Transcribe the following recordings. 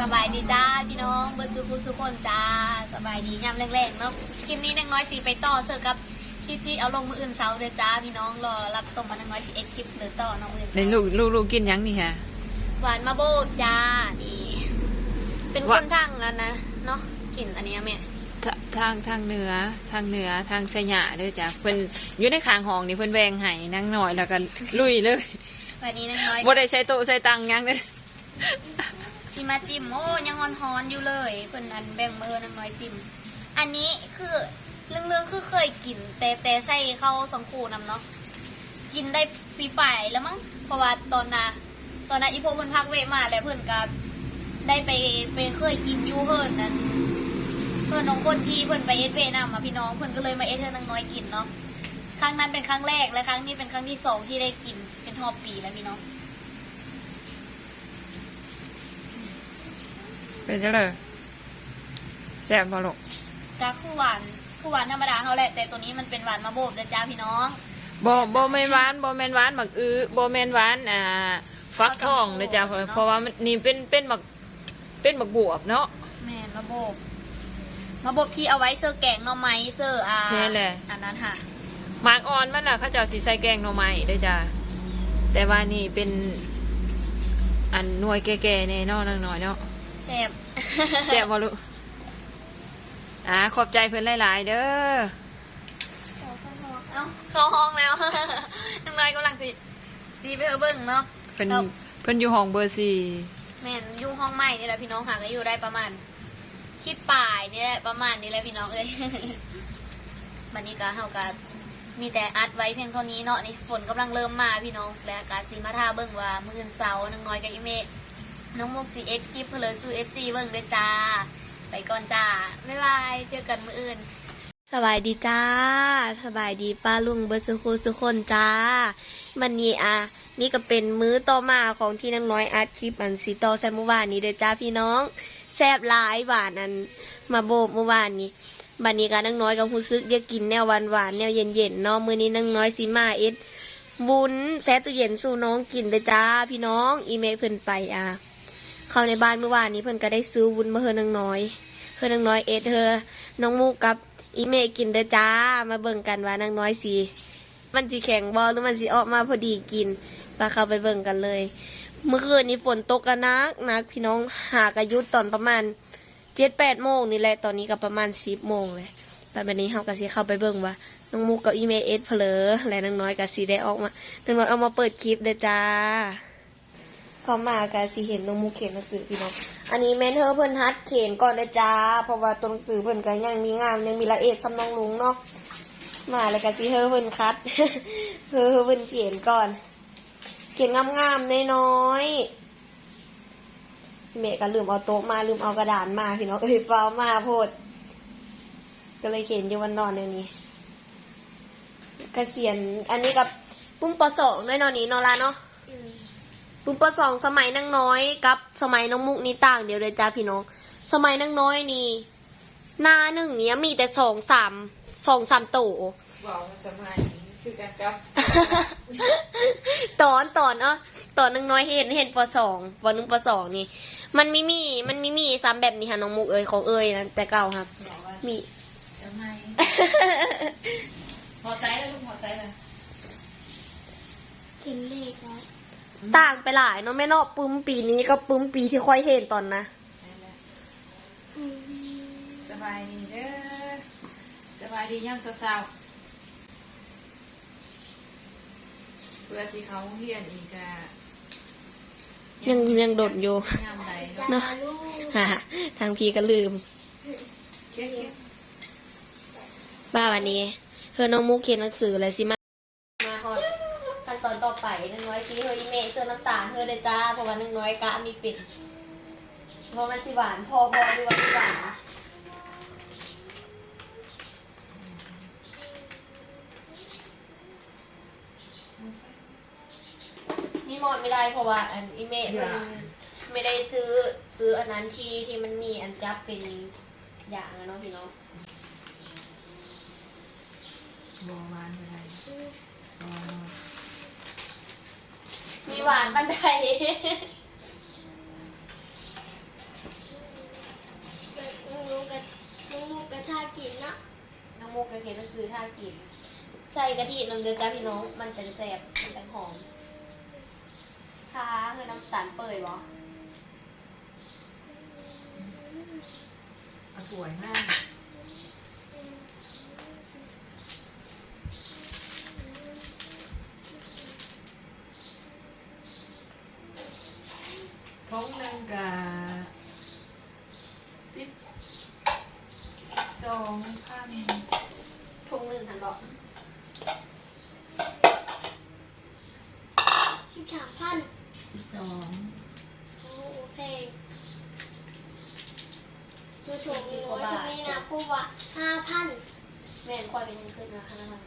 สบายดีจ้าพี่น้องเบิร์ดทุกคนทุกคนจ้าสบายดียามแรงๆเนาะคลิปนี้นางน้อยสีไปต่อเสิร์ฟกับคลิปที่เอาลงมืออื่นเสาร์เด้อจ้าพี่น้องรอรับชมมานางน้อยสีเอ็ดคลิปหรือต่อน้องมืออื่นในลูกลูกลูกกินหยังนี่ฮะหวานมาโบกจ้านี่เป็นคนทางแล้วนะเนาะกลิ่นอันเนี้ยแม่ทาทางทางเหนือทางเหนือทางสยะเด้อจ้ะเพิ่นอยู่ในข้างห้องนี่เพิ่นแบ่งให้นางน้อยแล้วก็ลุยเลยวันนี้นางน้อยบ่ได้ใช้โต๊ะใช้ตังหยังเด้อ ซิมาซิมโอ้ยังฮอนฮอนๆอยู่เลยเพิ่นอันแบ่งมือนางน้อยซิม อันนี้คือเรื่องๆคือเคยกินแต่แต่ใส่เข้าสังคูนำเนาะกินได้ปีป่ายแล้วมั้งเพราะว่าตอนน่ะตอนน่ะอีพวกเพิ่นพักเวมาแล้วเพิ่นก็ได้ไปไปเคยกินยูเฮิร์นนั้นเพื่อนน้องคนที่เพิ่อนไปเอสเวนำมาพี่น้องเพิ่อนก็เลยมาเอสเธอนางน้อยกินเนาะครั้งนั้นเป็นครั้งแรกและครั้งนี้เป็นครั้งที่สองที่ได้กินเป็นทอปีแล้วพี่น้อง เป็นจังได๋แซ่บบ่ลูกก็คือหวานคือหวานธรรมดาเขาแหละ แต่ตัวนี้มันเป็นหวานมะโบบนะจ้าพี่น้องบ่บ่แม่นหวานบ่แม่นหวานบักอื้อบ่แม่นหวานอ่าฟักทองเด้อจ้ะเพราะเพราะว่ามันนี่เป็นเป็นบักเป็นบักบวบเนาะแม่นมะโบบมะโบบที่เอาไว้เสื้อแกงหน่อไม้เสื้ออ่าแม่นแหละอันนั้นค่ะหมากอ่อนมันน่ะเขาเจ้าสิใส่แกงหน่อไม้เด้อจ้ะแต่ว่านี่เป็นอันหน่วยแก่ๆแน่เนาะนางน้อยเนาะแซ่บแซ่บบ่ลูกอ่าขอบใจเพิ่นหลาย ๆ เด้อเอ้าเข้าห้องแล้วน้องน้อยกำลังสิสีไปเออเบิ่งเนาะเพิ่นแล้วเพิ่นอยู่ห้องเบอร์สี่แม่นอยู่ห้องใหม่นี่แหละพี่น้องหาก็อยู่ได้ประมาณคิดป่ายนี่แหละประมาณนี้แหละพี่น้องเอ้ยบันนี้ก็เฮาก็มีแต่อัดไว้เพียงเท่านี้เนาะนี่ฝนกำลังเริ่มมาพี่น้องและอากาศสีมาท่าเบิ่งว่ามื้ออื่นเสาร์น้องน้อยกับอีเม น้องมุกสีเอ็กคลิปเพื่อเลยสู้ FC เบิ่งด้วยจ้า ไปก่อนจ้า บ๊ายบาย เจอกันมื้ออื่น สบายดีจ้า สบายดีป้าลุงเบิร์ดสุคูสุคนจ้า มันนี้อะ นี่ก็เป็นมื้อต่อมาของที่น้องน้อยอัดคลิปอันสีต่อแซมเมื่อวานนี้เด้อจ้าพี่น้องแซบหลายหวานอันมาโบกเมื่อวานนี้บันนี้ก็น้องน้อยก็รู้สึกอยากกินแนวหวานหวานแนวเย็นเย็นเนาะมื้อนี้น้องน้อยสิมาเอ็ดบุญแซ่ตู้เย็นสู่น้องกินเด้จ้า พี่น้องอีเมลเพิ่นไปอะ เข้าในบ้านเมื่อวานนี้เพิ่นก็ได้ซื้อวุ้นมาเฮอน้องน้อยเฮอน้องน้อยเอเฮอน้องมูกับอีเมกินเด้อจ้า มาเบิ่งกันว่านางน้อยสีมันสิแข็งบอหรือมันสิออกมาพอดีกินมาเข้าไปเบิ่งกันเลย เมื่อคืนนี้ฝนตกกันนักนักพี่น้องหากอายุตอนประมาณเจ็ดแปดโมงนี่แหละตอนนี้ก็ประมาณสิบโมงเลยแต่แบบนี้เขาก็สิเข้าไปเบิ่งว่าน้องมุกกับอีเมเอสเพลอและนางน้อยก็สิได้ออกมาน้องน้อยเอามาเปิดคลิปเด้อจ้า เข้ามาก็สิเห็นน้องมุกเขียนหนังสือพี่น้อง อันนี้แม่นเธอเพิ่นฮัดเขียนก่อนเลยจ้า เพราะว่าตัวหนังสือเพิ่นก็ยังมีงานยังมีละเอียดสำนองลุงเนาะ มาแล้วก็สิเธอเพิ่นคัดเธอเพิ่นเขียนก่อน เขียนงามๆน้อยๆแม่ก็ลืมเอาโต๊ะมาลืมเอากระดานมาพี่น้องเอ้ยเปล่ามาโพด ก็เลยเขียนอยู่วันนอนเดี๋ยวนี้ก็เขียนอันนี้กับปุ้มปสองด้วยนอนนี้นอนละเนาะ ปุ้มปสองสมัยนังน้อยกับสมัยน้องมุกนี่ต่างเดียวเลยจ้าพี่น้อง สมัยนังน้อยนี่หน้าหนึ่งเนี้ยมีแต่สองสามสองสามโตบอกสมัยคือกันกับตอนตอนเอะตอนนังน้อยเห็นเห็นปสองปหนึ่งปสองนี่ มันไม่มีมันไม่มีซ้ำแบบนี้ค่ะน้องมุกเอ้ยของเอ้ยนะแต่เก่าครับ มีสมัยหอไซส์เลยลูกหอไซส์เลยเห็นเลขนะ ต่างไปหลายเนาะแม่เนาะปึ้มปีนี้ก็ปึ้มปีที่ค่อยเห็นตอนนะสบายดีเด้อสบายดีย่ำสาวๆเพื่อสิเขาเฮียนอีกอะยังยังโดดอยู่ยามใดเนาะฮ่าทางพีก็ลืมเคี้ยวบ้าวันนี้เธอน้องมุกเขียนหนังสืออะไรสิมามาฮอดขั้นตอนต่อไปนึงน้อยสีเธออีเม เสื้อน้ำตาลเธอเลยจ้าเพราะว่านึงน้อยกะมีปิดเพราะมันสิหวานพอพอดูว่าสิหวานมีหมดไม่ได้เพราะว่าอันอีเมลมันไม่ได้ซื้อซื้ออันนั้นที่ที่มันมีอันจับเป็นอย่างอะเนาะพี่น้องๆบอวานอะไรบอ มีหวานบันไดน้องลูกกระน้องลูกกระทากินเนาะน้องโกกระเทียมซื้อท่ากิน ใส่กะทิลงเดือดจ้าพี่น้อง มันจะแซ่บมันจะหอมค่ะคือน้ำตาลเปื่อยวะสวยมาก ท้องหนึงกะสิบสิบสองพันทุ่งหนึ่งทันบอกสิบสามพันสิบสองโอ้เพลงดูถูกมีน้อยช่วงนี้นะพูดว่าห้าพันแม่นควายเป็นยังขึ้นนะข้างล่าง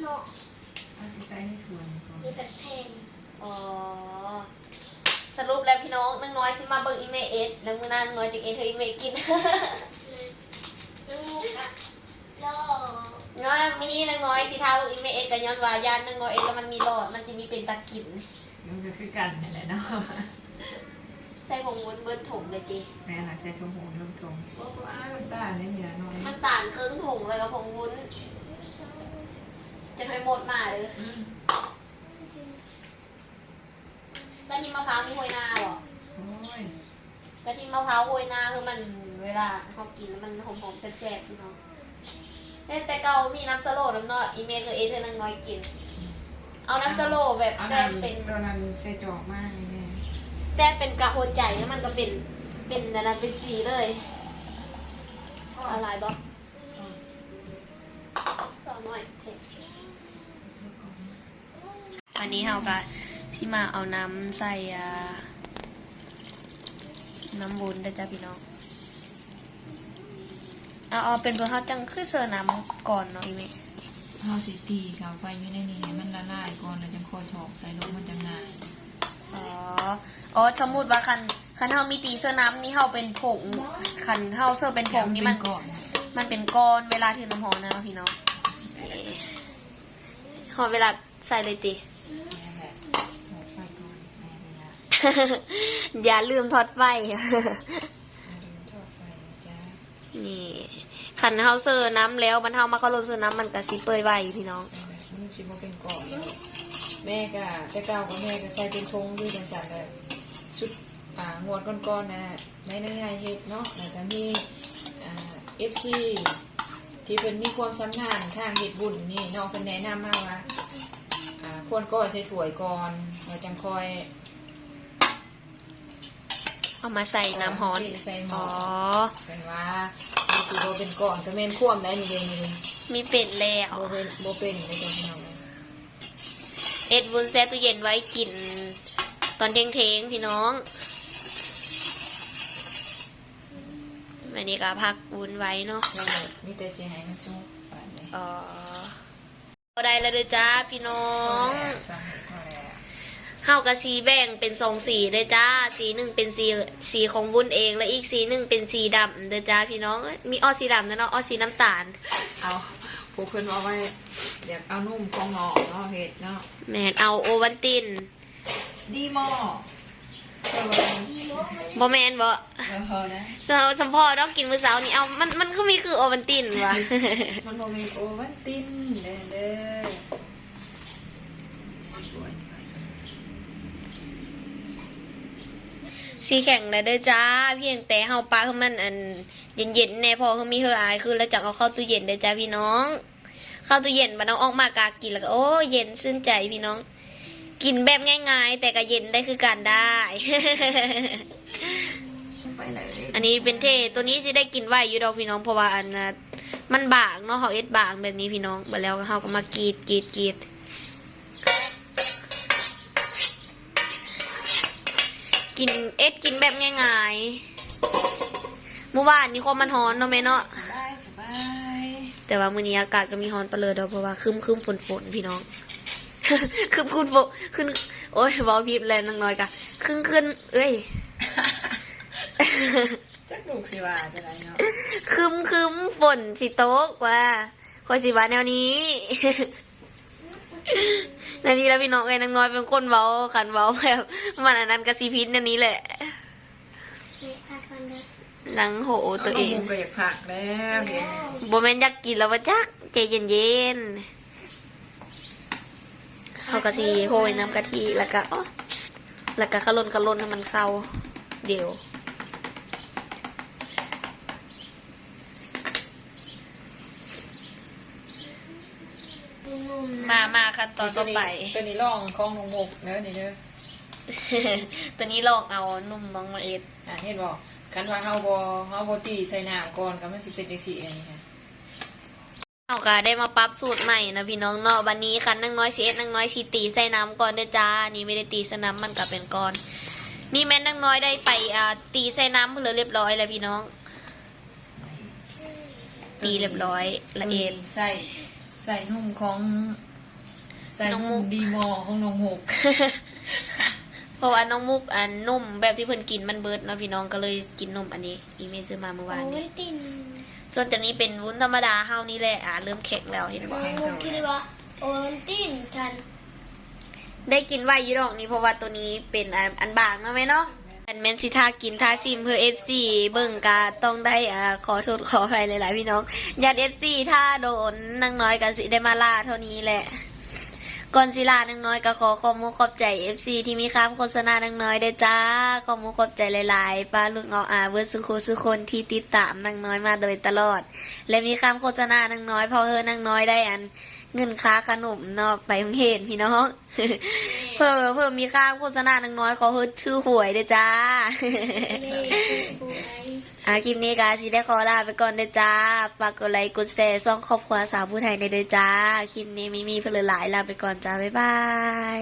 เนาะเอาสิใส่ให้ทวนก่อนมีแต่เพลงอ๋อ สรุปแล้วพี่น้องนังน้อยที่มาเบิ่งอีเมเอสนังมือหนานน้อยจากเอเธออีเมกินน้องมุกอะแล้วน้อยมีนังน้อยที่ท้าเบิ่งอีเมเอสกับย้อนวายานนังน้อยเอสแล้วมันมีหลอดมันจะมีเป็นตะกินมันก็คือกันนั่นแหละเนาะใส่ผงวุ้นเบิ้ลถมเลยจีแม่น่ะใส่ทงหูทงทงโอ้ก็อ้าวน้ำตาลเนี่ยเนี่ยน้อยมันต่างครึ่งถุงเลยกับผงวุ้น จะให้หมดมาเลย อืม กะทิมะพร้าวมีห้วยนาเหรอโอ้ยกะทิมะพร้าวห้วยนาคือมันเวลาเขากินแล้วมันหอมๆแซ่บๆพี่น้องแต่แต่เก่ามีน้ำสโลดน้ำเนาะอีเมลกับเอเธอนังน้อยกิน เอาน้ำสโลแบบเอาแต่น้ำเป็นตัวนั้นใส่จอกมากเลยแม่แต่เป็นกระโหนใจแล้วมันก็เป็นเป็นนานาเป็นสีเลยอะไรบ๊อบสองหน่อยอันนี้เฮาก็ ที่มาเอาน้ำใส่อ่าน้ำวุ้นนะจ๊ะพี่น้องเอาเอาเป็นเบอร์เฮาจังคือเสิร์ฟน้ำก่อนเนาะอีเมเอาสิตีเขาไปอยู่ในนี้ให้มันละลายก่อนแล้วจังค่อยถอกใส่ลงมันจะง่ายอ๋ออ๋อสมมุติว่าคันคันเฮามีตีเสื้อน้ำนี่เฮาเป็นผงคันเฮาเสื้อเป็นผงนี่มันก่อนมันเป็นก้อนเวลาถือน้ำหอมนะพี่น้องหอมเวลาใส่เลยติ อย่าลืมทอดไฟอย่าลืมถอกไปนะจ๊ะนี่คันเฮาเสื้อน้ำแล้วมันเฮามาเขาลงเสื้อน้ำมันก็สิเปื่อยไวพี่น้อง มันสิมาเป็นก่อนแม่ก็แต่เก่าก็แม่ก็ใส่เป็นทงด้วยจังซั่นเลยชุดอ่างวดก้อนๆนะแม่นายเฮ็ดเนาะแล้วก็มีอ่า FC ที่เป็นมีความสำนาญทางเฮ็ดบุญนี่น้องเพิ่นแนะนำมาว่าอ่าควรก็ใส่ถ้วยก่อนแล้วจังค่อย เอามาใส่น้ำฮ้อนใส่หม้อ๋ออเป็นว่ามีสิบ่เป็นก่อนก็แม่นคว่ำได้นี่เด้นี่เด้มีเป็ดแล้วบ่เป็นบ่เป็นเลยจ้ะพี่น้องเอ็ดวุ้นแซ่ตู้เย็นไว้กิน ตอนเทงเทงๆพี่น้องอันนี้ก็พักวุ้นไว้เนาะนั่นแหละมีแต่สิให้มันสุกปานนี้อ๋อพอได้แล้วเด้อจ้าพี่น้อง พอแล้วสั่งให้พอแล้ว เฮากับสีแบ่งเป็นสองสีเด้อจ้า สีหนึ่งเป็นสีสีของวุ้นเอง และอีกสีหนึ่งเป็นสีดำเด้อจ้าพี่น้องเอ้ยมีอ้อสีดำนะเนาะอ้อสีน้ำตาล เอาผู้เพิ่นว่าไว้อยากเอานุ่มของหนอเนาะเฮ็ดเนาะแมนเอาโอวันตินดีหม้อเออบ่แมนบ่เออนะสาวสัมพอดอกกินมื้อเช้านี่เอามันมันคือมีคือโอวันตินวะมันบ่มีโอวัลตินเด้อเด้อสิสวยนี่ก่อน สีแข็งแล้วเด้อจ้า เพียงแต่เฮาปลาคือมันอันเย็นๆแน่พอคือมีเฮออายคือแล้วจังเอาเข้าตู้เย็นเด้อจ้าพี่น้อง เข้าตู้เย็นบัดเอาออกมากากินแล้วก็โอ้เย็นชื่นใจพี่น้อง กินแบบง่าย ๆ แต่ก็เย็นได้คือการได้ไปเลยอันนี้เป็นเทตัวนี้สิได้กินไว้อยู่ดอกพี่น้องเพราะว่าอันน่ะมันบางเนาะเขาเอ็ดบางแบบนี้พี่น้องไปแล้วเขาก็มากรีดกรีดกรีด กินเอ็ดกินแบบง่ายๆเมื่อวานนี้ความมันร้อนเนาะแม่เนาะสบายสบายแต่ว่ามื้อนี้อากาศก็มีร้อนไปเลยเดอกเพราะว่าครึมครึมฝนฝนพี่น้องครึมคุณฝนขึ้น โอ้ยเบาพีบแรงนังน้อยกะขึ้นขึ้นเอ้ย จักลูกสิว่าจะได้เนาะคึมคึมฝนสิโต๊กว่าคอยสิว่าแนวนี้ นานี้แล้วพี่น้องไอ้นางน้อยเป็นคนเว้าขันเว้าแบบมันอันนั้นกระซีพิษอันนี้แหละนี่ค่ะมันได้หลังโหตัวเองามาหุก็อยากผักแล้วเห็นไหมโบแมนอยากกินแล้วว่าจักใจเย็นๆเขากะสีโหยน้ำกะทิแล้วก็อ๋อแล้วก็ขลนขลนให้มันเข้าเดี๋ยว มๆนะมามาขั้นตอนต่อไป ตัวนี้ร่องของหนองหกเด้อนี่เด้อตัวนี้ลองเอานุ่มน้องมาเอ็ดอะเห็นบ่คันว่าเฮาบ่เฮาบ่ตีใส่น้ำก่อนก็มันสิเป็นจังซี่อันนี้ค่ะเอาก็ได้มาปรับสูตรใหม่นะพี่น้องเนาะวันนี้คันนั่งน้อยสีเอ็ดนั่งน้อยสีตีใส่น้ำก่อนเด้อจ้า นี่ไม่ได้ตีใส่น้ำมันก็เป็นก้อน นี่แม่นนั่งน้อยได้ไปอ่าตีใส่น้ำเพื่อเรียบร้อยแล้วพี่น้อง ตีเรียบร้อยละเอียดใส่ ใส่นุ่มของใส่น้องมุนุ่กมดีมอของน้องหก เพราะว่าน้องมุกอันนุ่มแบบที่เพิ่นกินมันเบิดเนาะพี่น้องก็เลยกินนมอันนี้ อีเมลซื้อมาเมื่อวานโอ้นี้ยติ่นส่วนตัวนี้เป็นวุ้นธรรมดาเฮานี่แหละอ่าเริ่มแข็งแล้วเห็นบ่น้องมุกคิดว่าโอ้ยติ่นกันได้กินไวอยู่ดอกนี้เพราะว่าตัวนี้เป็นอันอันบางเนาะแม่เนาะอัน แมนสิทากินทาซิมเพื่อ FC เบิ่งกาต้องได้อ่าขอโทษขออภัยหลายๆพี่น้องญาติ FC ถ้าโดนนางน้อยก็สิได้มาล่าเท่านี้แหละก่อนสิลานางน้อยก็ขอขอบมุกขอบใจ FC ที่มีค้ำโฆษณานางน้อยได้จ้าขอบมุกขอบใจหลายๆป้าลุงเอาอาเวิร์สุโคสุคนที่ติดตามนางน้อยมาโดยตลอด และมีค้ำโฆษณานางน้อยพอเฮอนางน้อยได้อัน เงินค่าขนมเนาะไปโรงเรียนพี่น้อง เพิ่มเพิ่มมีค่าโฆษณานางน้อยขอเฮดชื่อหวยเด้อจ้านี่ป่วยอะคลิปนี้กาสิได้ขอลาไปก่อนเด้อจ้าฝากกดไลค์กดแชร์ซ่องครอบครัวสาวผู้ไทยในเด้อจ้า คลิปนี้มีมีเพนเหลือหลายลาไปก่อนจ้า บ๊ายบาย